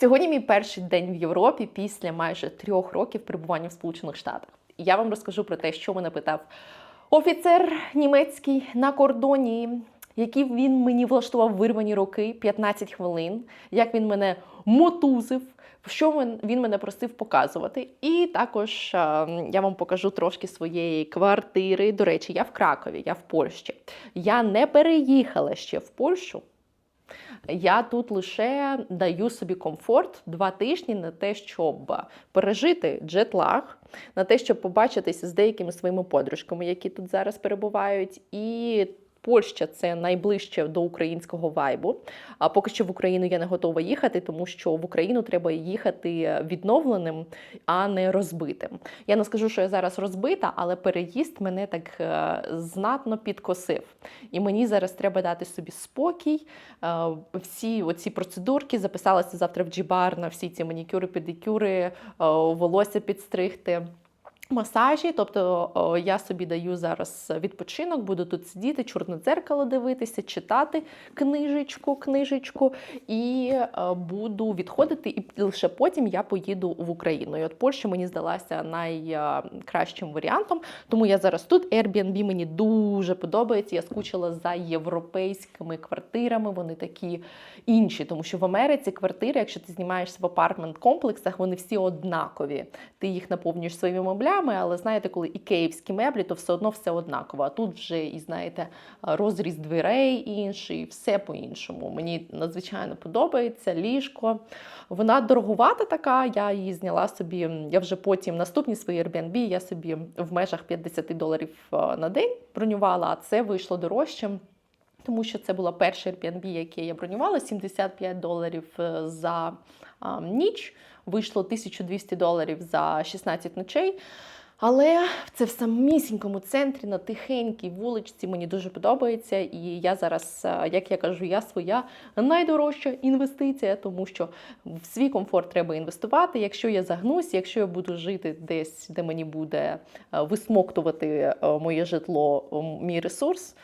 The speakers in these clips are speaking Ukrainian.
Сьогодні мій перший день в Європі після майже трьох років перебування в Сполучених Штатах. Я вам розкажу про те, що мене питав офіцер німецький на кордоні, які він мені влаштував вирвані роки 15 хвилин, як він мене мотузив. Що він- мене просив показувати, і також я вам покажу трошки своєї квартири. До речі, я в Кракові, я в Польщі. Я не переїхала ще в Польщу. Я тут лише даю собі комфорт два тижні на те, щоб пережити джетлаг, на те, щоб побачитися з деякими своїми подружками, які тут зараз перебувають, і. Польща це найближче до українського вайбу. А поки що в Україну я не готова їхати, тому що в Україну треба їхати відновленим, а не розбитим. Я не скажу, що я зараз розбита, але переїзд мене так е, знатно підкосив. І мені зараз треба дати собі спокій. Е, Всі оці процедурки записалася завтра в джібар на всі ці манікюри, педикюри, е, волосся підстригти. Масажі, тобто я собі даю зараз відпочинок, буду тут сидіти, чорне дзеркало дивитися, читати книжечку, книжечку, і е, буду відходити, і лише потім я поїду в Україну. І от Польща мені здалася найкращим варіантом, тому я зараз тут. Airbnb мені дуже подобається. Я скучила за європейськими квартирами. Вони такі інші, тому що в Америці квартири, якщо ти знімаєшся в апартмент-комплексах, вони всі однакові. Ти їх наповнюєш своїми меблями, але знаєте, коли і київські меблі, то все одно все однаково. А тут вже і знаєте, розріз дверей інший, все по-іншому. Мені надзвичайно подобається ліжко. Вона дороговата така. Я її зняла собі. Я вже потім наступні свої Airbnb я собі в межах 50 доларів е, на день бронювала, а це вийшло дорожчим. Тому що це була перша Airbnb, яке я бронювала, 75 доларів е, за а, ніч. Вийшло 1200 доларів за 16 ночей. Але це в самісінькому центрі, на тихенькій вуличці, мені дуже подобається. І я зараз, е, як я кажу, я своя найдорожча інвестиція, тому що в свій комфорт треба інвестувати. Якщо я загнусь, якщо я буду жити десь, де мені буде е, висмоктувати моє житло, мій ресурс,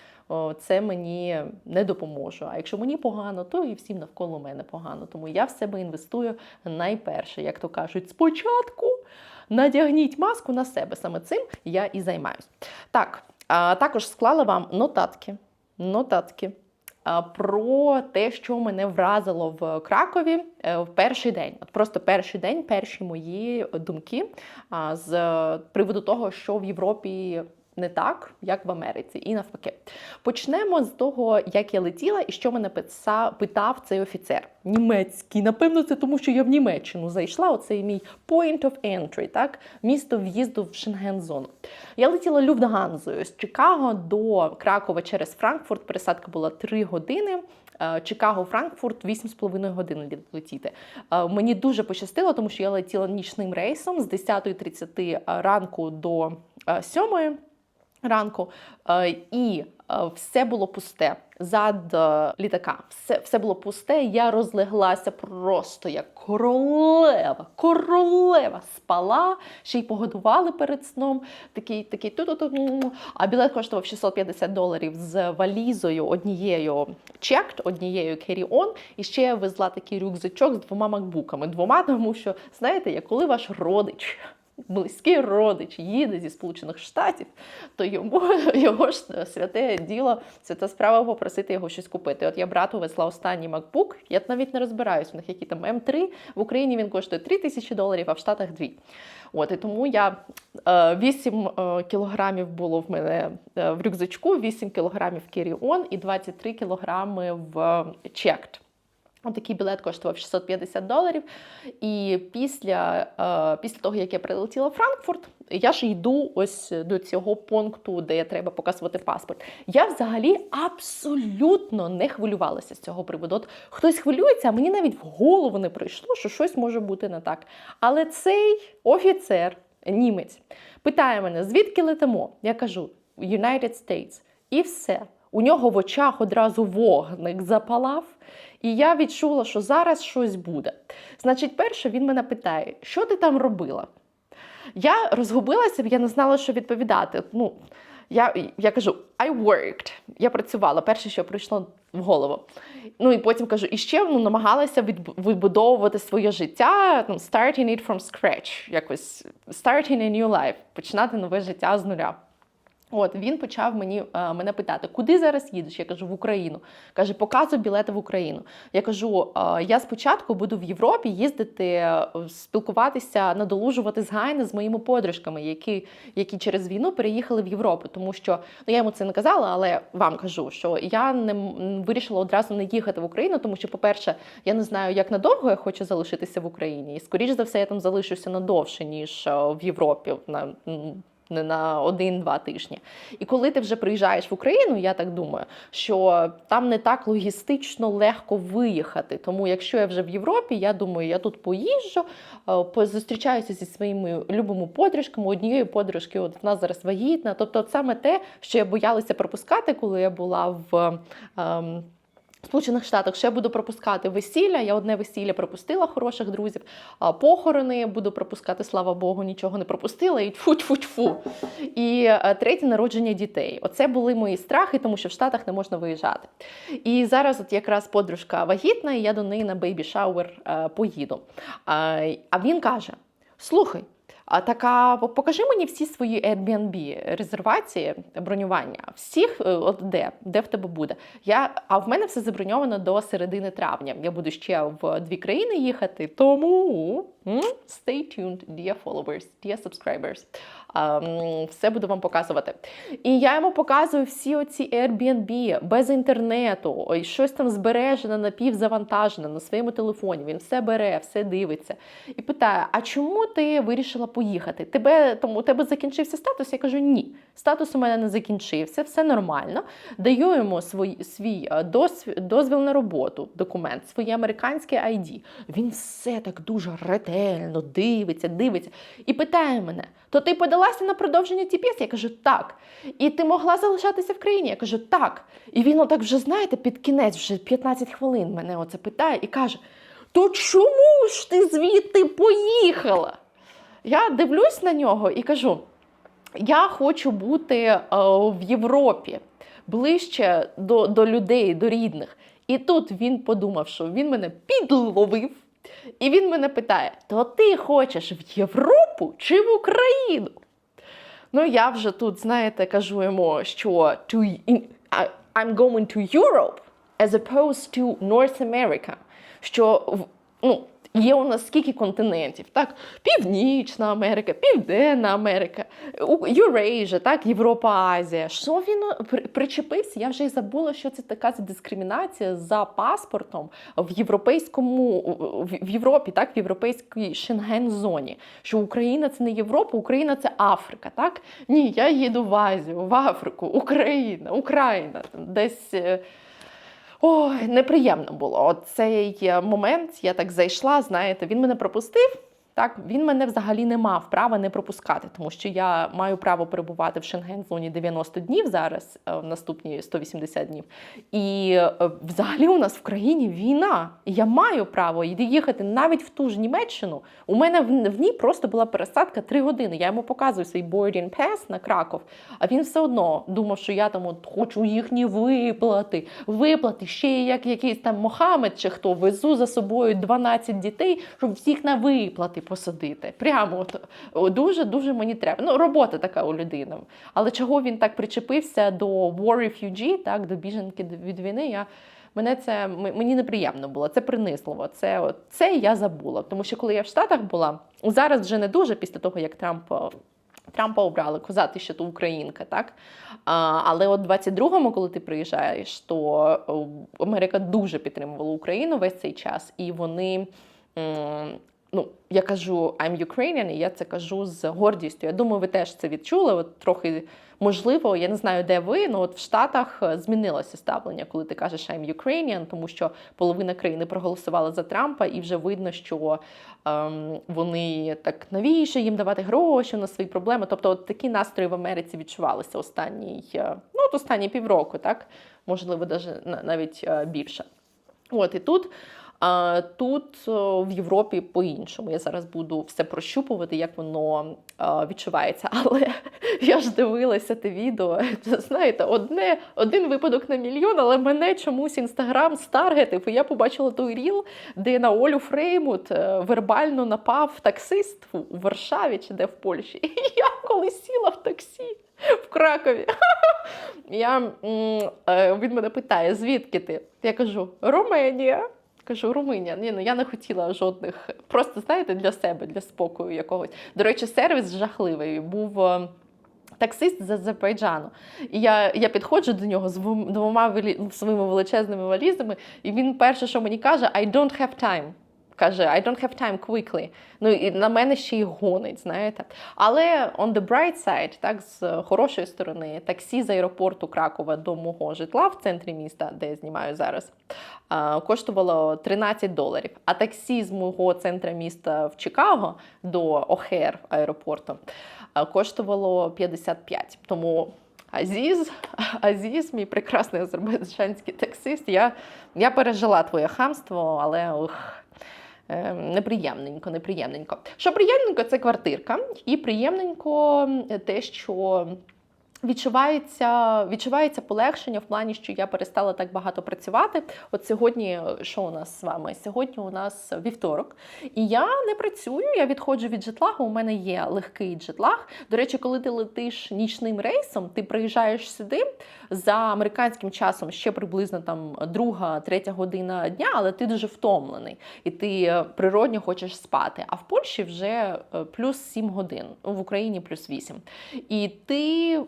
це мені не допоможе. А якщо мені погано, то і всім навколо мене погано. Тому я в себе інвестую найперше, як то кажуть, спочатку надягніть маску на себе. Саме цим я і займаюсь. Так, а також склала вам нотатки. Нотатки. Про те, що мене вразило в Кракові е, в перший день. От просто перший день, перші мої думки з приводу того, що в Європі не так, як в Америці, і навпаки. Почнемо з того, як я летіла і що мене питав цей офіцер. Німецький. Напевно, це тому, що я в Німеччину зайшла. Оцей мій point of entry, так? місто в'їзду в Шенген-зону. Я летіла Люфтганзою з Чикаго до Кракова через Франкфурт. Пересадка була 3 години. Е, Чикаго, Франкфурт 8,5 годин летіти. Е, Мені дуже пощастило, тому що я летіла нічним рейсом з 10.30 ранку до е, 7 ранку, е, і е, все було пусте. Зад е, літака, все, все було пусте. Я розлеглася просто як королева. Королева спала, ще й погодували перед сном. Такий, такий ту-ту-ту. А білет коштував 650 доларів з валізою однією чект, однією carry-on. І ще я везла такий рюкзачок з двома макбуками. Двома, тому що знаєте, як коли ваш родич близький родич їде зі Сполучених Штатів, то йому його ж святе діло, свята справа попросити його щось купити. От я брату везла останній MacBook, я навіть не розбираюсь, у них які там М3, в Україні він коштує 3 тисячі доларів, а в Штатах 2. От і тому я е, 8 е, кілограмів було в мене е, в рюкзачку, 8 кілограмів carry-on і 23 кілограми в checked. Отакий білет коштував 650 доларів. І після, е, після того, як я прилетіла в Франкфурт, я ж йду ось до цього пункту, де треба показувати паспорт. Я взагалі абсолютно не хвилювалася з цього приводу. От хтось хвилюється, а мені навіть в голову не прийшло, що щось може бути не так. Але цей офіцер, німець, питає мене, звідки летимо? Я кажу, United States. І все. У нього в очах одразу вогник запалав, і я відчула, що зараз щось буде. Значить, перше він мене питає, що ти там робила? Я розгубилася, я не знала, що відповідати. Ну, Я, я кажу, I worked. Я працювала. Перше, що прийшло в голову. Ну і потім кажу, і ще ну, намагалася відбудовувати своє життя, ну, starting it from scratch, якось starting a new life, починати нове життя з нуля. От він почав мені е, мене питати, куди зараз їдеш? Я кажу, в Україну. Каже, показуй білети в Україну. Я кажу, е, я спочатку буду в Європі їздити, е, спілкуватися, надолужувати згайни з моїми подружками, які, які через війну переїхали в Європу. Тому що ну я йому це не казала, але вам кажу, що я не вирішила одразу не їхати в Україну, тому що, по-перше, я не знаю, як надовго я хочу залишитися в Україні, і скоріш за все, я там залишуся надовше ніж в Європі. На не на один-два тижні. І коли ти вже приїжджаєш в Україну, я так думаю, що там не так логістично легко виїхати. Тому якщо я вже в Європі, я думаю, я тут поїжджу, е, позустрічаюся зі своїми любими подружками. Однієї подружки, от вона зараз вагітна. Тобто, саме те, що я боялася пропускати, коли я була в. ем, Сполучених Штатах, я буду пропускати весілля. Я одне весілля пропустила хороших друзів, а похорони буду пропускати, слава Богу, нічого не пропустила. І тьфу-тьфу-тьфу. І е, третє народження дітей. Оце були мої страхи, тому що в Штатах не можна виїжджати. І зараз, от якраз подружка вагітна, і я до неї на бейбі шауер е, поїду. А він каже: Слухай. А така покажи мені всі свої Airbnb резервації бронювання. Всіх е, от де, де в тебе буде. Я, а в мене все заброньовано до середини травня. Я буду ще в дві країни їхати. Тому stay tuned, dear followers, dear subscribers. Все буду вам показувати. І я йому показую всі оці Airbnb без інтернету, ой, щось там збережене, напівзавантажене на своєму телефоні. Він все бере, все дивиться. І питає: а чому ти вирішила поїхати? Тебе тому у тебе закінчився статус? Я кажу, ні. Статус у мене не закінчився, все нормально. Даю йому свій, свій е, дозвіл на роботу, документ, своє американське ID. Він все так дуже ретельно дивиться, дивиться і питає мене: то ти подалася на продовження TPS? Я кажу, так. І ти могла залишатися в країні? Я кажу, так. І він отак вже, знаєте, під кінець, вже 15 хвилин мене оце питає і каже: То чому ж ти звідти поїхала? Я дивлюсь на нього і кажу: я хочу бути е, в Європі ближче до, до людей, до рідних. І тут він подумав, що він мене підловив. І він мене питає: то ти хочеш в Європу чи в Україну? Ну, я вже тут, знаєте, кажу йому, що to, in, I'm going to Europe as opposed to North America. Що ну, є у нас скільки континентів, так? Північна Америка, Південна Америка, Eurasia, так, Європа, Азія. Що він е, при- причепився? Я вже й забула, що це така дискримінація за паспортом в європейському в Європі, так, в європейській Шенген-зоні. Що Україна це не Європа, Україна це Африка. Так? Ні, я їду в Азію, в Африку, Україна, Україна, там, десь. Ой, неприємно було. От цей е, момент я так зайшла, знаєте, він мене пропустив. Так, він мене взагалі не мав права не пропускати, тому що я маю право перебувати в Шенген-зоні 90 днів зараз, е, в наступні 180 днів. І е, взагалі у нас в країні війна. І я маю право їхати навіть в ту ж Німеччину. У мене в, ній просто була пересадка 3 години. Я йому показую свій boarding pass на Краков, а він все одно думав, що я там от хочу їхні виплати, виплати, ще як якийсь там Мохамед чи хто везу за собою 12 дітей, щоб всіх на виплати посадити. Прямо от дуже дуже мені треба. Ну, робота така у людини. Але чого він так причепився до war refugee, так, до біженки від війни, я. Мене це мені неприємно було, це принизливо. Це, от- це я забула. Тому що коли я в Штатах була, зараз вже не дуже після того, як Трамп. Трампа обрали казати, що то українка, так? А, але от 22-му, коли ти приїжджаєш, то Америка дуже підтримувала Україну весь цей час, і вони. Ну, я кажу I'm Ukrainian, і я це кажу з гордістю. Я думаю, ви теж це відчули. От трохи можливо, я не знаю, де ви, але от в Штатах е, змінилося ставлення, коли ти кажеш I'm Ukrainian, тому що половина країни проголосувала за Трампа, і вже видно, що ем, вони так навіщо їм давати гроші на свої проблеми. Тобто, от такі настрої в Америці відчувалися останній, е, ну от останні півроку, так можливо, даже на- навіть е, більше. От і тут тут в Європі по-іншому. Я зараз буду все прощупувати, як воно відчувається. Але я ж дивилася те відео. Знаєте, одне, один випадок на мільйон, але мене чомусь інстаграм старгетив. І я побачила той ріл, де на Олю Фреймут е, вербально напав таксист у Варшаві чи де в Польщі. І я коли сіла в таксі в Кракові. Я, е, він мене питає, звідки ти? Я кажу, Руменія. Кажу, Румунія. Ні, ну я не хотіла жодних. Просто знаєте, для себе, для спокою якогось. До речі, сервіс жахливий. Був е, таксист з Азербайджану. І я, я підходжу до нього з двом- двома валі- своїми величезними валізами, і він перше, що мені каже, I don't have time. Каже, I don't have time quickly. Ну і на мене ще й гонить, знаєте. Але on the bright side, так, з хорошої сторони, таксі з аеропорту Кракова до мого житла в центрі міста, де я знімаю зараз, коштувало 13 доларів. А таксі з мого центра міста в Чикаго до Охер аеропорту коштувало 55. Тому Азіз, Азіз, мій прекрасний азербайджанський таксист, я, я пережила твоє хамство, але ух, неприємненько, неприємненько. Що приємненько, це квартирка, і приємненько те, що. Відчувається, відчувається полегшення в плані, що я перестала так багато працювати. От сьогодні, що у нас з вами? Сьогодні у нас вівторок, і я не працюю. Я відходжу від житлагу. У мене є легкий джетлаг. До речі, коли ти летиш нічним рейсом, ти приїжджаєш сюди за американським часом ще приблизно там друга, третя година дня, але ти дуже втомлений і ти е, природньо хочеш спати. А в Польщі вже е, плюс 7 годин, в Україні плюс 8. І ти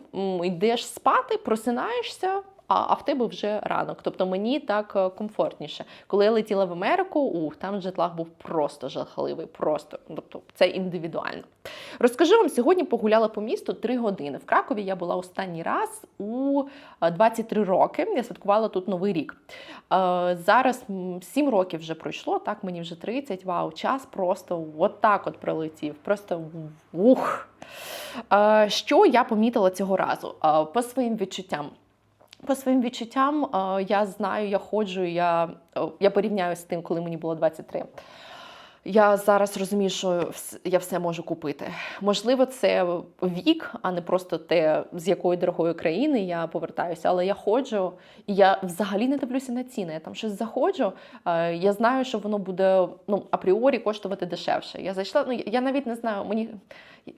йдеш спати, просинаєшся. А, в тебе вже ранок. Тобто мені так е, комфортніше. Коли я летіла в Америку, ух, там джетлаг був просто жахливий, просто тобто це індивідуально. Розкажу вам, сьогодні погуляла по місту 3 години. В Кракові я була останній раз у е, 23 роки. Я святкувала тут Новий рік. Е, Зараз 7 років вже пройшло, так мені вже 30. Вау, час просто от так от пролетів. Просто ух. Е, Що я помітила цього разу? Е, По своїм відчуттям. По своїм відчуттям е, я знаю, я ходжу, я, е, я порівняю з тим, коли мені було 23. Я зараз розумію, що я все можу купити. Можливо, це вік, а не просто те, з якої дорогої країни я повертаюся. Але я ходжу, і я взагалі не дивлюся на ціни. Я там щось заходжу. е, Я знаю, що воно буде ну, апріорі коштувати дешевше. Я зайшла, ну я навіть не знаю, мені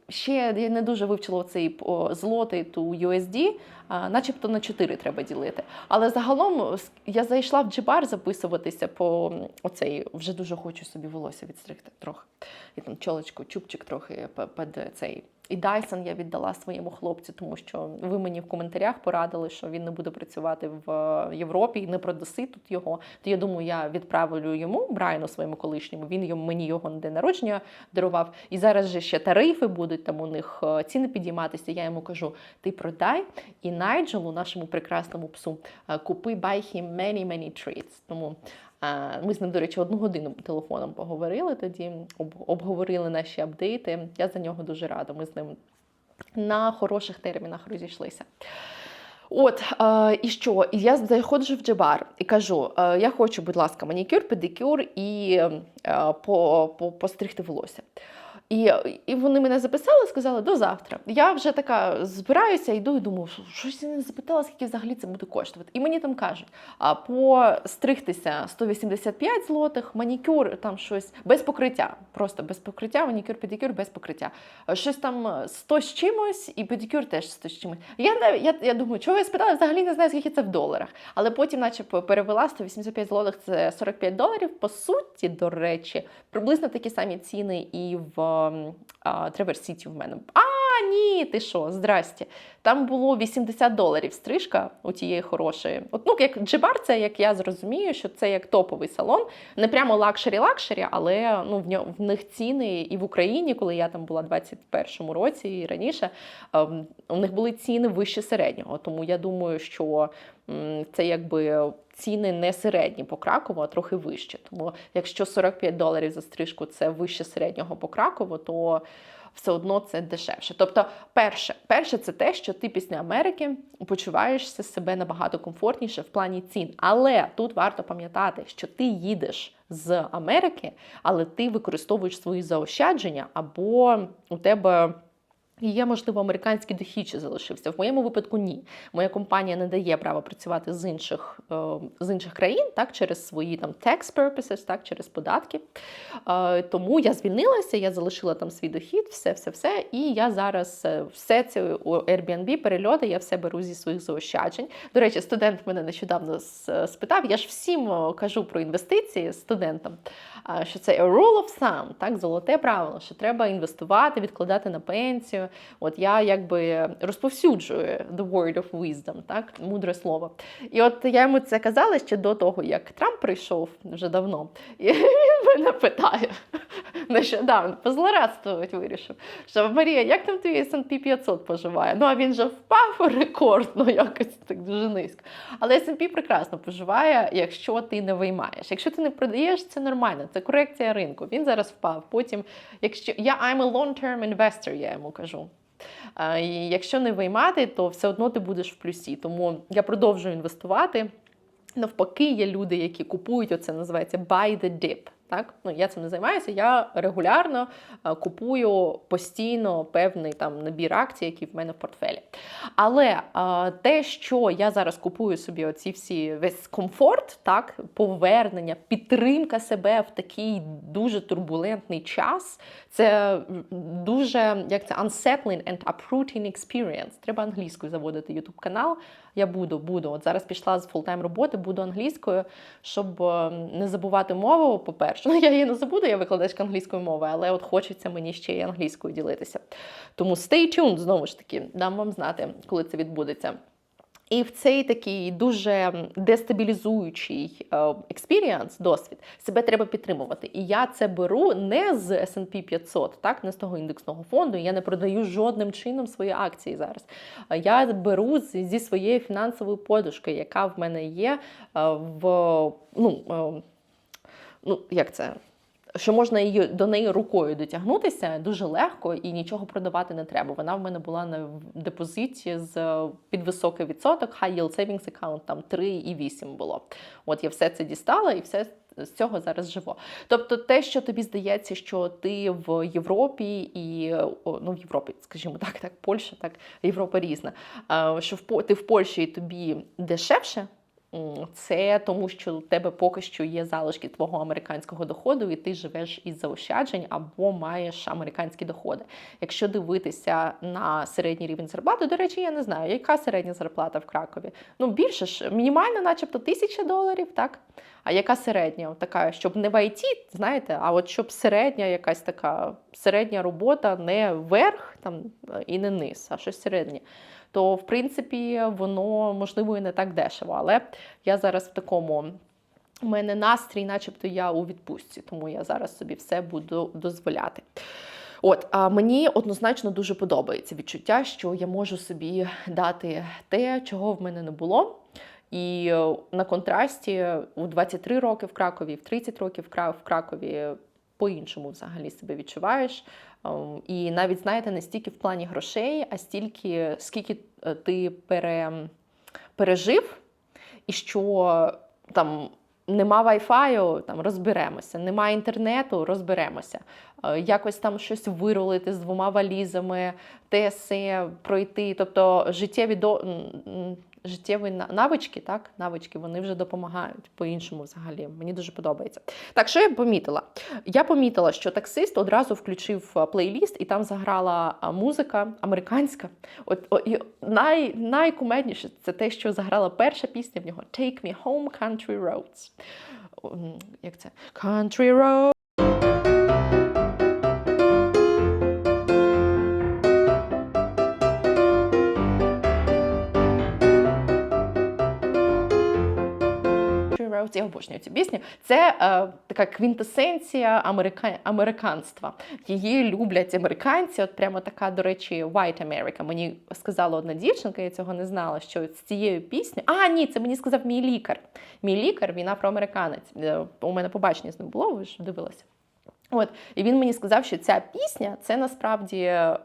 ще я не дуже вивчила цей злотий ту USD, начебто на 4 треба ділити. Але загалом я зайшла в Джибар записуватися по оцей, вже дуже хочу собі волосся відстригти трохи. І там чолочку, чубчик трохи під цей. І Dyson я віддала своєму хлопцю, тому що ви мені в коментарях порадили, що він не буде працювати в е, Європі і не продаси тут його. То я думаю, я відправлю йому Брайану своєму колишньому. Він йому мені його на день народження дарував. І зараз же ще тарифи будуть там у них е, ціни підійматися. Я йому кажу: ти продай і Найджелу, нашому прекрасному псу, е, купи buy him many many treats. Тому ми з ним, до речі, одну годину телефоном поговорили тоді, обговорили наші апдейти. Я за нього дуже рада. Ми з ним на хороших термінах розійшлися. От е, і що? І я заходжу в Джебар і кажу: е, я хочу, будь ласка, манікюр, педикюр і е, по, по, постригти волосся. І, і вони мене записали, сказали до завтра. Я вже така збираюся, йду і думаю, що щось не запитала, скільки взагалі це буде коштувати. І мені там кажуть: а постригтися 185 злотих, манікюр там щось без покриття. Просто без покриття, манікюр, педикюр без покриття. Щось там 100 з чимось, і педикюр теж 100 з чимось. Я, я, я думаю, чого я спитала, взагалі не знаю, скільки це в доларах. Але потім, наче перевела 185 злотих, це 45 доларів. По суті, до речі, приблизно такі самі ціни і в ем, Тревер Сіті в мене. А, ні, ти що, здрасте. Там було 80 доларів стрижка у тієї хорошої. От, ну, як джибар, це як я зрозумію, що це як топовий салон. Не прямо лакшері-лакшері, але ну, в, ньо- в них ціни і в Україні, коли я там була в 21-му році і раніше, ем, у них були ціни вище середнього. Тому я думаю, що це якби ціни не середні по Кракову, а трохи вище. Тому якщо 45 доларів за стрижку це вище середнього по Кракову, то все одно це дешевше. Тобто, перше, перше, це те, що ти після Америки почуваєшся себе набагато комфортніше в плані цін. Але тут варто пам'ятати, що ти їдеш з Америки, але ти використовуєш свої заощадження, або у тебе. Є, можливо, американський дохід ще залишився. В моєму випадку ні. Моя компанія не дає права працювати з інших е, з інших країн, так через свої там tax purposes, так через податки. Е, тому я звільнилася, я залишила там свій дохід, все, все, все. І я зараз е, все це у Airbnb, перельоти, я все беру зі своїх заощаджень. До речі, студент мене нещодавно спитав. Я ж всім е, кажу про інвестиції студентам, е, що це a rule of thumb, так, золоте правило, що треба інвестувати, відкладати на пенсію. От я якби розповсюджую the word of wisdom, так, мудре слово. І от я йому це казала ще до того, як Трамп прийшов вже давно. І він мене питає нещодавно, позлорадствувати вирішив. Що Марія, як там твій S&P 500 поживає? Ну а він же впав рекордно, якось так дуже низько. Але S&P прекрасно поживає, якщо ти не виймаєш. Якщо ти не продаєш, це нормально, це корекція ринку. Він зараз впав. Потім, якщо я I'm a long-term investor, я йому кажу. І якщо не виймати, то все одно ти будеш в плюсі. Тому я продовжую інвестувати. Навпаки, є люди, які купують, оце називається buy the dip. Так, ну я цим не займаюся. Я регулярно е, купую постійно певний там набір акцій, які в мене в портфелі. Але е, те, що я зараз купую собі, оці всі весь комфорт, так, повернення, підтримка себе в такий дуже турбулентний час, це дуже як це unsettling and uprooting experience. Треба англійською заводити YouTube канал. Я буду, буду. От зараз пішла з фултайм роботи, буду англійською, щоб е, не забувати мову. По-перше, ну я її не забуду, я викладачка англійської мови, але от хочеться мені ще й англійською ділитися. Тому stay tuned, знову ж таки, дам вам знати, коли це відбудеться. І в цей такий дуже дестабілізуючий експіріанс, досвід, себе треба підтримувати. І я це беру не з S&P 500, так, не з того індексного фонду. Я не продаю жодним чином свої акції зараз. Я беру зі своєї фінансової подушки, яка в мене є е, в ну, е, ну як це? Що можна її до неї рукою дотягнутися дуже легко і нічого продавати не треба. Вона в мене була на депозиті з під високий відсоток, high yield savings account, там 3,8 було. От я все це дістала і все з цього зараз живу. Тобто, те, що тобі здається, що ти в Європі і ну в Європі, скажімо так, так, Польща, так Європа різна. е, Що в ти в Польщі і тобі дешевше. Це тому, що у тебе поки що є залишки твого американського доходу, і ти живеш із заощаджень або маєш американські доходи. Якщо дивитися на середній рівень зарплати, до речі, я не знаю, яка середня зарплата в Кракові. Ну, більше ж, мінімально, начебто, тисяча доларів, так? А яка середня? Така, щоб не в IT, знаєте, а от щоб середня якась така середня робота, не верх там, і не низ, а щось середнє то в принципі воно можливо і не так дешево. Але я зараз в такому. У мене настрій, начебто я у відпустці, тому я зараз собі все буду дозволяти. От, а мені однозначно дуже подобається відчуття, що я можу собі дати те, чого в мене не було. І на контрасті у 23 роки в Кракові, в 30 років в Кракові по-іншому взагалі себе відчуваєш. Ем, І навіть знаєте, не стільки в плані грошей, а стільки скільки е, ти пере, пережив, і що там нема вайфаю, там розберемося, нема інтернету, розберемося. Е, Якось там щось вирулити з двома валізами, ТСЕ пройти. Тобто життєві до. Життєві навички, так, навички, вони вже допомагають по-іншому взагалі. Мені дуже подобається. Так, що я помітила? Я помітила, що таксист одразу включив плейліст, і там заграла музика американська. От о, і най, найкумедніше це те, що заграла перша пісня в нього Take Me Home Country Roads. Як це? Country Roads. Roads, я обожнюю цю пісню. Це е, така квінтесенція америка... американства. Її люблять американці. От прямо така, до речі, White America. Мені сказала одна дівчинка, я цього не знала. Що з цією піснею. А, ні, це мені сказав мій лікар. Мій лікар, він афроамериканець. Е, У мене побачення з ним було, ви ж дивилися. От, і він мені сказав, що ця пісня це насправді е,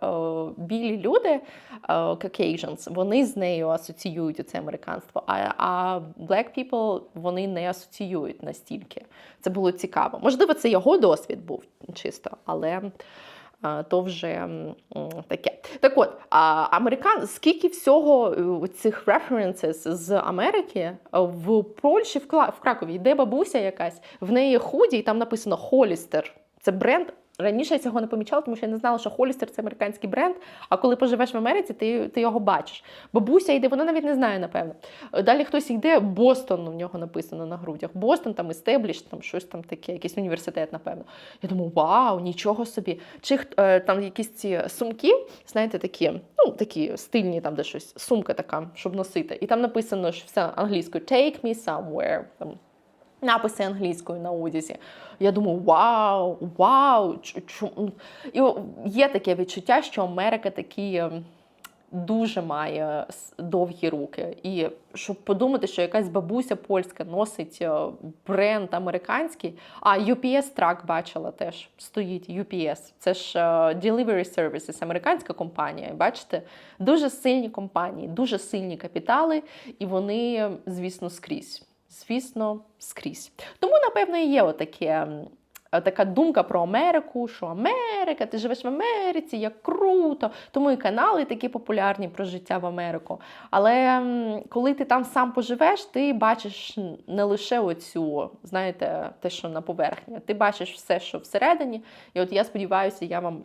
білі люди, е, Caucasians, вони з нею асоціюють це американство. А, а black people вони не асоціюють настільки. Це було цікаво. Можливо, це його досвід був чисто, але. е, То вже м, таке. Так от, американ, скільки всього е, цих references з Америки е, в Польщі, в Кракові йде бабуся якась, в неї худі, і там написано Холістер. Це бренд. Раніше я цього не помічала, тому що я не знала, що Холістер це американський бренд. А коли поживеш в Америці, ти, ти його бачиш. Бабуся йде, вона навіть не знає, напевно. Далі хтось йде, Бостон у нього написано на грудях. Бостон, там істебліш, там щось там таке, якийсь університет, напевно. Я думаю, вау, нічого собі. Чи е, там якісь ці сумки, знаєте, такі, ну такі стильні, там де щось, сумка така, щоб носити. І там написано, що все англійською Take me somewhere. Там, Написи англійською на одязі. Я думаю, вау, вау. чу- І є таке відчуття, що Америка такі ем, дуже має довгі руки. І щоб подумати, що якась бабуся польська носить е, бренд американський, а UPS Truck бачила теж стоїть UPS. Це ж е, Delivery Services, американська компанія. Бачите, дуже сильні компанії, дуже сильні капітали, і вони, звісно, скрізь. Звісно, скрізь. Тому, напевно, є отаке. Така думка про Америку, що Америка, ти живеш в Америці, як круто. Тому і канали такі популярні про життя в Америку. Але коли ти там сам поживеш, ти бачиш не лише оцю, знаєте, те, що на поверхні, ти бачиш все, що всередині. І от я сподіваюся, я вам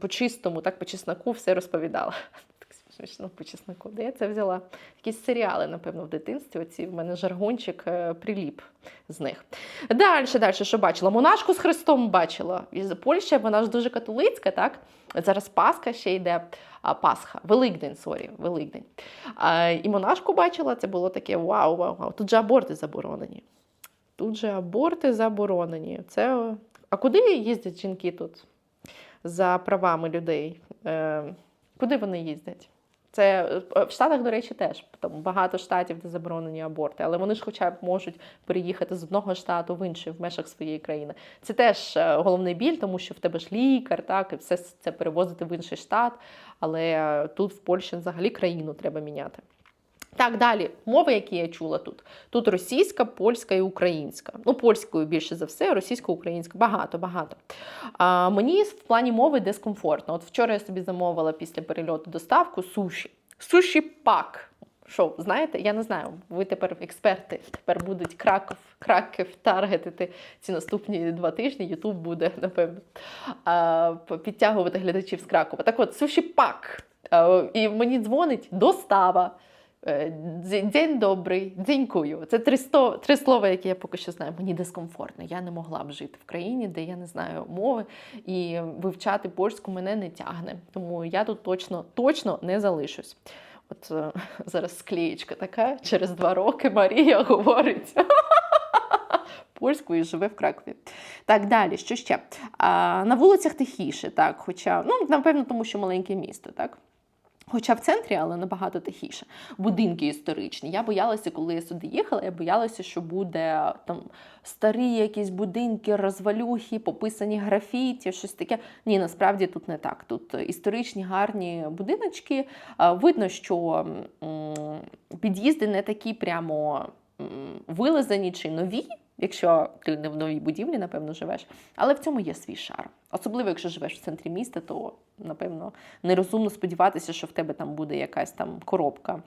по чистому, так по чесноку все розповідала. Смішно по чесноку. Де я це взяла? Якісь серіали, напевно, в дитинстві. Оці в мене жаргончик е, приліп з них. Далі, далі, що бачила? Монашку з Христом бачила. Із Польща, вона ж дуже католицька, так? Зараз Пасха ще йде. А, Пасха, Великдень, сорі, Великдень. А, і монашку бачила, це було таке вау, вау, вау. Тут же аборти заборонені. Тут же аборти заборонені. Це... А куди їздять жінки тут за правами людей? Е, куди вони їздять? Це е, в Штатах, до речі, теж там багато штатів, де заборонені аборти, але вони ж хоча б можуть переїхати з одного штату в інший в межах своєї країни. Це теж е, головний біль, тому що в тебе ж лікар, так і все це перевозити в інший штат. Але е, тут в Польщі взагалі країну треба міняти. Так, далі, мови, які я чула тут. Тут російська, польська і українська. Ну, польською більше за все, російсько-українська. Багато, багато. А, мені в плані мови дискомфортно. От вчора я собі замовила після перельоту доставку суші. Суші пак. Що, знаєте, я не знаю, ви тепер експерти, тепер будуть Краков, Краків таргетити ці наступні два тижні. Ютуб буде, напевно, підтягувати глядачів з Кракова. Так от, суші пак. І мені дзвонить достава. Е, День добрий, дзенькую. Це три, сто, три слова, які я поки що знаю. Мені дискомфортно. Я не могла б жити в країні, де я не знаю мови, і вивчати польську мене не тягне. Тому я тут точно, точно не залишусь. От е, зараз склеєчка така, через два роки Марія говорить. Польською і живе в Кракові. Так, далі, що ще? А, на вулицях тихіше, так, хоча, ну, напевно, тому що маленьке місто, так? Хоча в центрі, але набагато тихіше. Будинки історичні. Я боялася, коли я сюди їхала, я боялася, що буде там старі якісь будинки, розвалюхи, пописані графіті, щось таке. Ні, насправді тут не так. Тут історичні гарні будиночки. Видно, що під'їзди не такі прямо вилизані чи нові. Якщо ти не в новій будівлі, напевно, живеш, але в цьому є свій шар. Особливо, якщо живеш в центрі міста, то напевно нерозумно сподіватися, що в тебе там буде якась там коробка.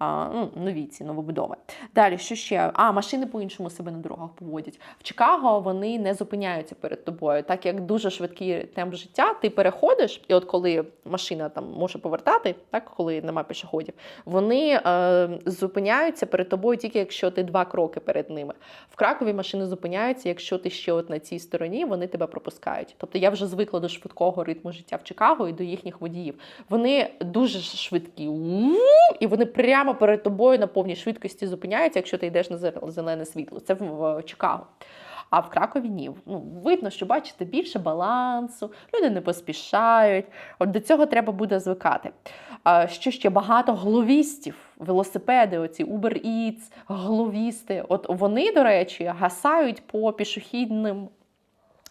Ну, нові ці новобудови. Далі, що ще? А, машини по-іншому себе на дорогах поводять. В Чикаго вони не зупиняються перед тобою, так як дуже швидкий темп життя, ти переходиш, і от коли машина там може повертати, так коли нема пішоходів, вони е, зупиняються перед тобою тільки якщо ти два кроки перед ними. В Кракові машини зупиняються, якщо ти ще от на цій стороні, вони тебе пропускають. Тобто я вже звикла до швидкого ритму життя в Чикаго і до їхніх водіїв. Вони дуже швидкі, і вони прямо перед тобою на повній швидкості зупиняються, якщо ти йдеш на зелене світло. Це в Чикаго. А в Кракові ні. Ну, видно, що бачите більше балансу, люди не поспішають. От до цього треба буде звикати. Що ще багато гловістів, велосипеди, оці Uber Eats, гловісти. От вони, до речі, гасають по пішохідним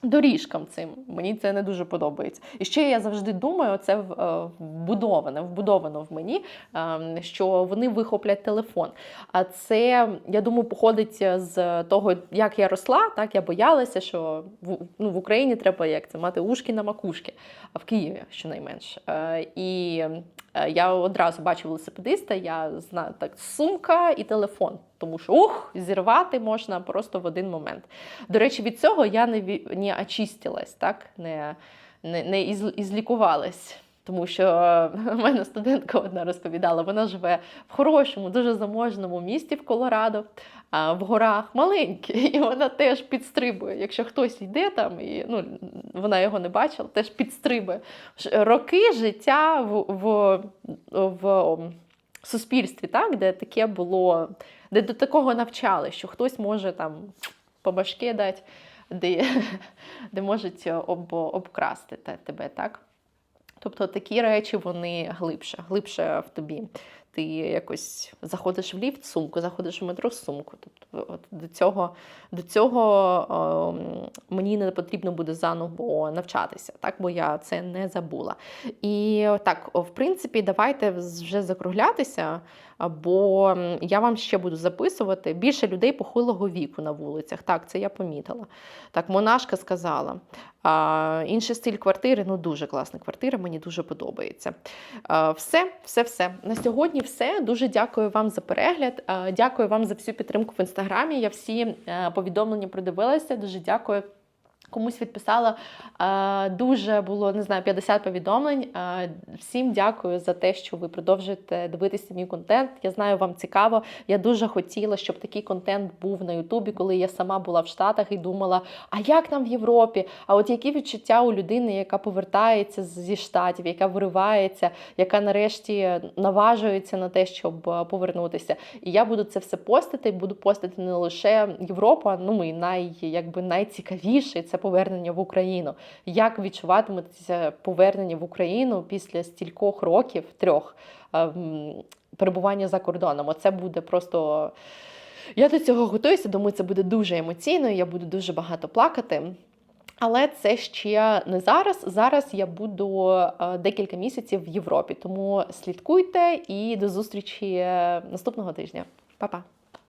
доріжкам цим. Мені це не дуже подобається. І ще я завжди думаю, це е, вбудоване, вбудовано в мені, е, що вони вихоплять телефон. А це, я думаю, походить з того, як я росла, так я боялася, що в, ну, в Україні треба як це мати ушки на макушки, а в Києві щонайменше. Е, І е, я одразу бачу велосипедиста, я знаю так, сумка і телефон. Тому що ух, зірвати можна просто в один момент. До речі, від цього я не, не очистилась, так? не, не, не із, ізлікувалась. Тому що е, в мене студентка одна розповідала, вона живе в хорошому, дуже заможному місті в Колорадо, а в горах маленьке, і вона теж підстрибує. Якщо хтось йде там, і ну, вона його не бачила, теж підстрибує. Роки життя в, в, в, ом, суспільстві, так, де таке було, де до такого навчали, що хтось може там по башки дати, де, де можуть об, обкрасти тебе, так? Тобто такі речі вони глибше, глибше в тобі. Ти якось заходиш в ліфт, сумку, заходиш в метро сумку. Тобто, от до цього, до цього ем, мені не потрібно буде заново навчатися, так, бо я це не забула. І так, в принципі, давайте вже закруглятися, бо я вам ще буду записувати більше людей похилого віку на вулицях. Так, це я помітила. Так, монашка сказала. А, інший стиль квартири, ну дуже класна квартира, мені дуже подобається. А, все, все, все. На сьогодні все. Дуже дякую вам за перегляд. Дякую вам за всю підтримку в інстаграмі. Я всі е, повідомлення продивилася. Дуже дякую. Комусь відписала Е, дуже було не знаю 50 повідомлень. Е, Всім дякую за те, що ви продовжуєте дивитися мій контент. Я знаю, вам цікаво. Я дуже хотіла, щоб такий контент був на Ютубі, коли я сама була в Штатах і думала, а як нам в Європі? А от які відчуття у людини, яка повертається зі штатів, яка виривається, яка нарешті наважується на те, щоб е, повернутися. І я буду це все постити. Буду постити не лише Європу, ну і най, якби найцікавіше це повернення в Україну. Як відчуватиметься повернення в Україну після стількох років, трьох е, перебування за кордоном? Оце буде просто. Я до цього готуюся, думаю, це буде дуже емоційно, я буду дуже багато плакати. Але це ще не зараз. Зараз я буду е, декілька місяців в Європі. Тому слідкуйте і до зустрічі е, наступного тижня. Па-па!